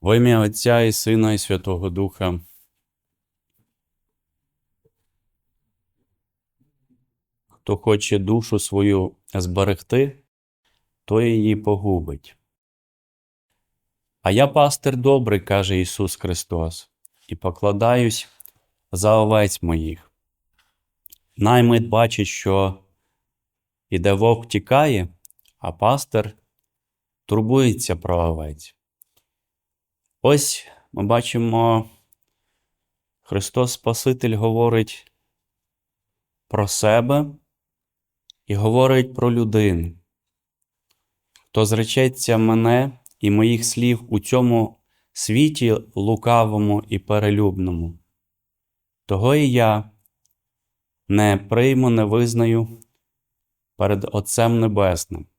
Во ім'я Отця і Сина, і Святого Духа. Хто хоче душу свою зберегти, той її погубить. А я пастир добрий, каже Ісус Христос, і покладаюсь за овець моїх. Наймит бачить, що іде вовк тікає, а пастир турбується про овець. Ось ми бачимо, Христос Спаситель говорить про себе і говорить про людину. Хто зречеться мене і моїх слів у цьому світі лукавому і перелюбному, того і я не прийму, не визнаю перед Отцем Небесним.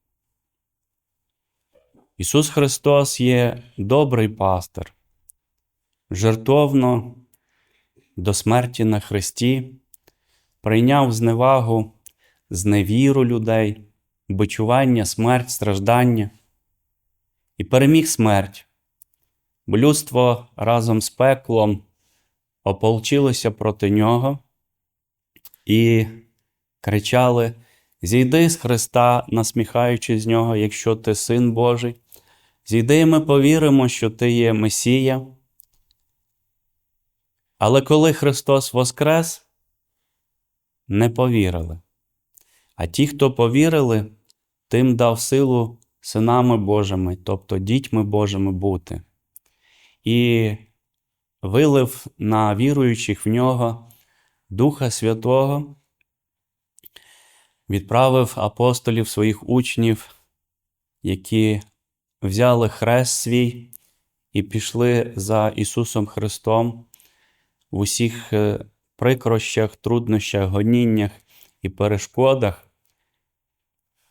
Ісус Христос є добрий пастир, жертовно до смерті на Христі, прийняв зневагу, зневіру людей, бичування, смерть, страждання і переміг смерть, бо людство разом з пеклом ополчилося проти нього і кричали: Зійди з Христа, насміхаючись з нього, якщо ти син Божий. Зійди, і ми повіримо, що ти є Месія. Але коли Христос воскрес, не повірили. А ті, хто повірили, тим дав силу синами Божими, тобто дітьми Божими бути, і вилив на віруючих в нього Духа Святого, відправив апостолів своїх учнів, які взяли хрест свій і пішли за Ісусом Христом в усіх е, прикрощах, труднощах, гоніннях і перешкодах.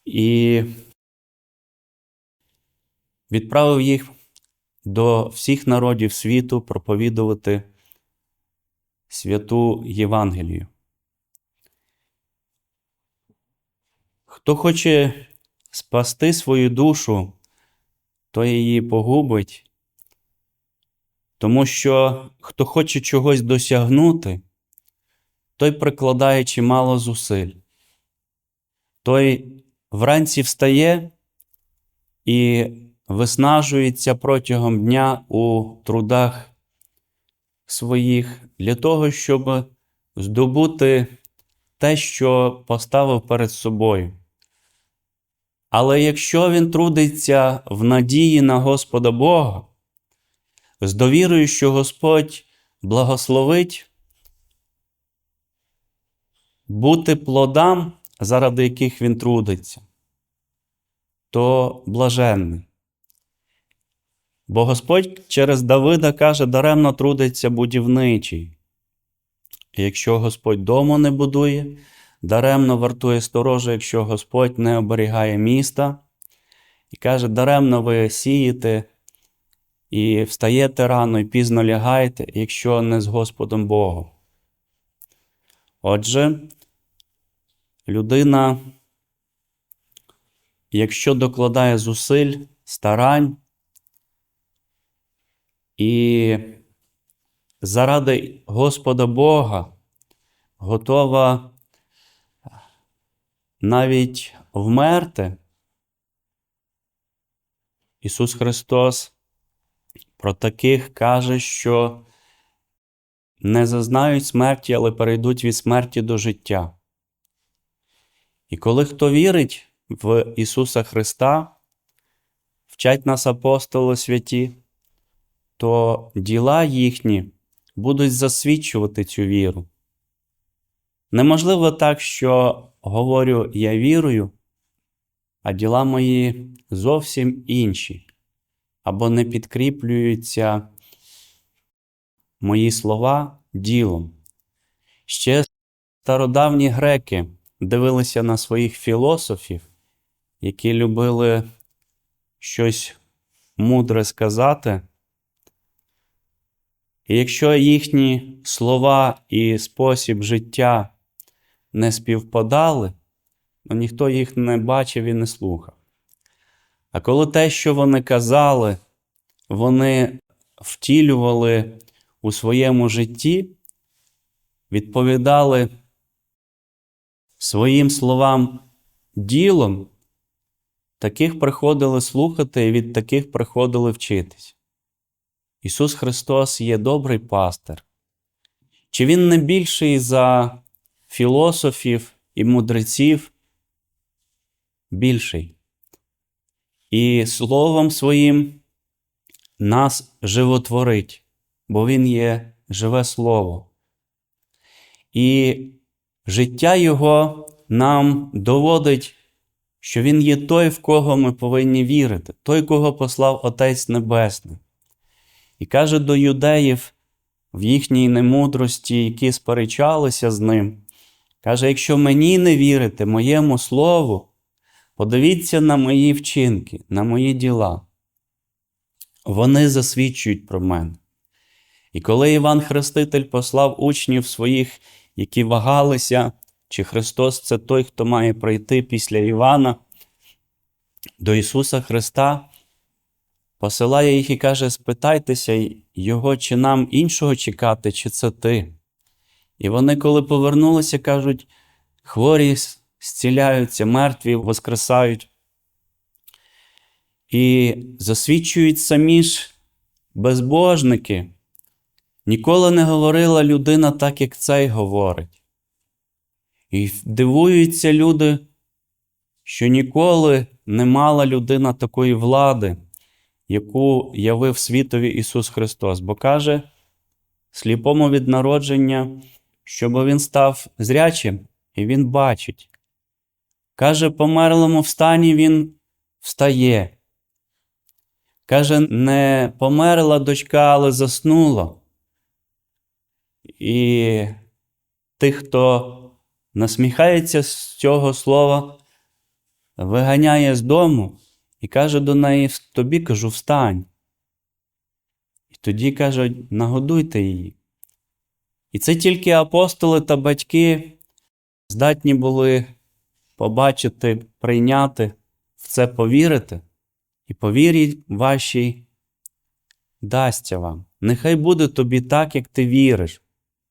І відправив їх до всіх народів світу проповідувати святу Євангелію. Хто хоче спасти свою душу, то її погубить, тому що хто хоче чогось досягнути, той прикладає чимало зусиль. Той вранці встає і виснажується протягом дня у трудах своїх для того, щоб здобути те, що поставив перед собою. Але якщо він трудиться в надії на Господа Бога, з довірою, що Господь благословить бути плодам, заради яких він трудиться, то блаженний. Бо Господь через Давида каже, даремно трудиться будівничий. Якщо Господь дому не будує, даремно вартує сторожа, якщо Господь не оберігає міста, і каже, даремно ви сієте і встаєте рано і пізно лягаєте, якщо не з Господом Богом. Отже, людина, якщо докладає зусиль, старань і заради Господа Бога готова навіть вмерти, Ісус Христос про таких каже, що не зазнають смерті, але перейдуть від смерті до життя. І коли хто вірить в Ісуса Христа, вчать нас апостоли святі, то діла їхні будуть засвідчувати цю віру. Неможливо так, що говорю я вірую, а діла мої зовсім інші, або не підкріплюються мої слова ділом. Ще стародавні греки дивилися на своїх філософів, які любили щось мудре сказати. І якщо їхні слова і спосіб життя не співпадали, то ніхто їх не бачив і не слухав. А коли те, що вони казали, вони втілювали у своєму житті, відповідали своїм словам ділом, таких приходили слухати і від таких приходили вчитись. Ісус Христос є добрий пастир. Чи Він не більший за філософів і мудреців? Більший. І Словом Своїм нас животворить, бо Він є живе Слово. І життя Його нам доводить, що Він є той, в кого ми повинні вірити, той, кого послав Отець Небесний. І каже до юдеїв в їхній немудрості, які сперечалися з ним, каже: якщо мені не вірите, моєму слову, подивіться на мої вчинки, на мої діла. Вони засвідчують про мене. І коли Іван Хреститель послав учнів своїх, які вагалися, чи Христос це той, хто має прийти після Івана до Ісуса Христа, посилає їх і каже: спитайтеся Його, чи нам іншого чекати, чи це ти. І вони, коли повернулися, кажуть: хворі зціляються, мертві воскресають. І засвідчують самі ж безбожники. Ніколи не говорила людина так, як цей говорить. І дивуються люди, що ніколи не мала людина такої влади, яку явив світові Ісус Христос, бо каже сліпому від народження, щоб він став зрячим і він бачить. Каже, померлому в стані він встає. Каже, не померла дочка, але заснула. І тих, хто насміхається з цього слова, виганяє з дому і каже до неї: тобі кажу, встань. І тоді каже, нагодуйте її. І це тільки апостоли та батьки здатні були побачити, прийняти, в це повірити, і повір'я вашій дасться вам. Нехай буде тобі так, як ти віриш,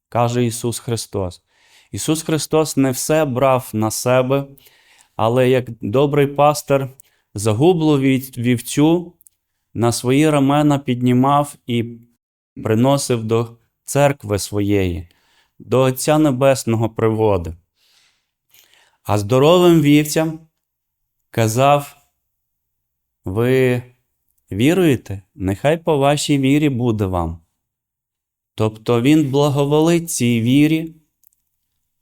каже Ісус Христос. Ісус Христос не все брав на себе, але як добрий пастир загублу вівцю на свої рамена піднімав і приносив до церкви своєї, до Отця Небесного приводив. А здоровим вівцям казав: ви віруєте? Нехай по вашій вірі буде вам. Тобто Він благоволить цій вірі,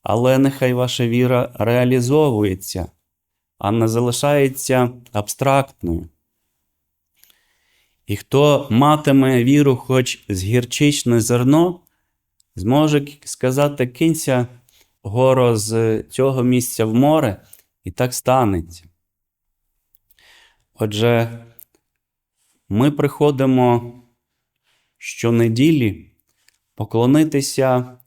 але нехай ваша віра реалізовується, а не залишається абстрактною. І хто матиме віру, хоч з гірчичне зерно, зможе сказати: кинься горо з цього місця в море, і так станеться. Отже, ми приходимо щонеділі поклонитися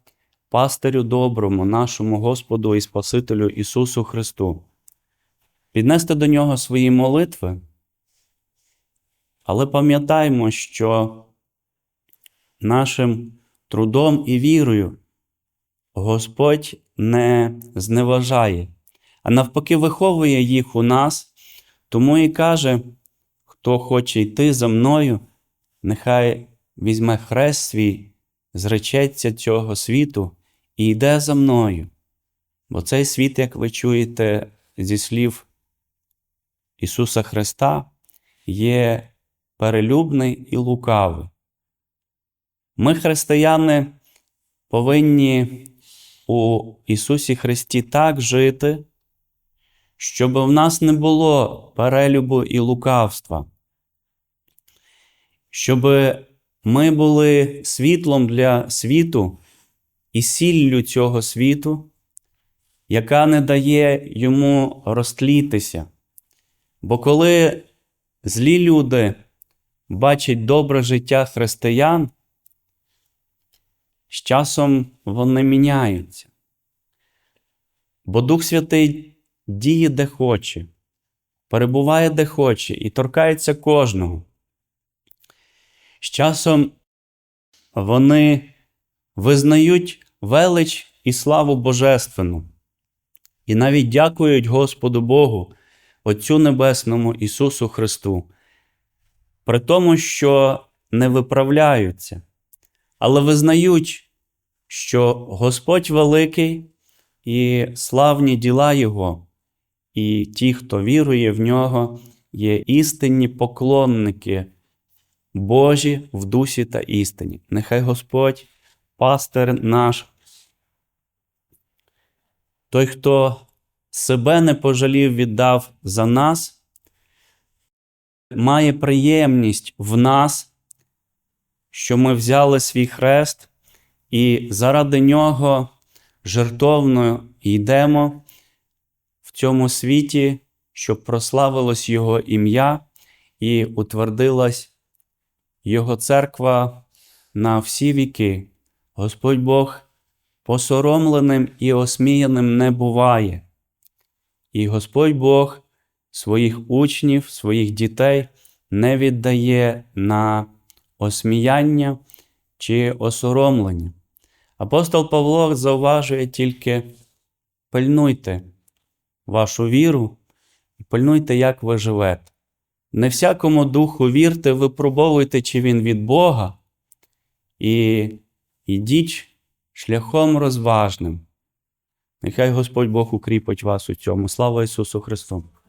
пастирю доброму, нашому Господу і Спасителю Ісусу Христу, піднести до Нього свої молитви. Але пам'ятаймо, що нашим трудом і вірою Господь не зневажає, а навпаки, виховує їх у нас, тому і каже, хто хоче йти за мною, нехай візьме хрест свій, зречеться цього світу і йде за мною. Бо цей світ, як ви чуєте зі слів Ісуса Христа, є перелюбний і лукавий. Ми, християни, повинні у Ісусі Христі так жити, щоб в нас не було перелюбу і лукавства, щоб ми були світлом для світу і сіллю цього світу, яка не дає йому розтлітися. Бо коли злі люди бачать добре життя християн, з часом вони міняються. Бо Дух Святий діє де хоче, перебуває де хоче і торкається кожного. З часом вони визнають велич і славу Божественну. І навіть дякують Господу Богу, Отцю Небесному Ісусу Христу, при тому, що не виправляються, але визнають, що Господь великий і славні діла Його, і ті, хто вірує в нього, є істинні поклонники Божі в дусі та істині. Нехай Господь, пастир наш, той, хто себе не пожалів, віддав за нас, має приємність в нас, що ми взяли свій хрест і заради нього жертовно йдемо в цьому світі, щоб прославилось Його ім'я і утвердилась Його церква на всі віки. Господь Бог посоромленим і осміяним не буває. І Господь Бог своїх учнів, своїх дітей не віддає на осміяння чи осоромлення. Апостол Павло зауважує тільки пильнуйте вашу віру і пильнуйте, як ви живете. Не всякому духу вірте, випробовуйте, чи він від Бога, і йдіть шляхом розважним. Нехай Господь Бог укріпить вас у цьому. Слава Ісусу Христу!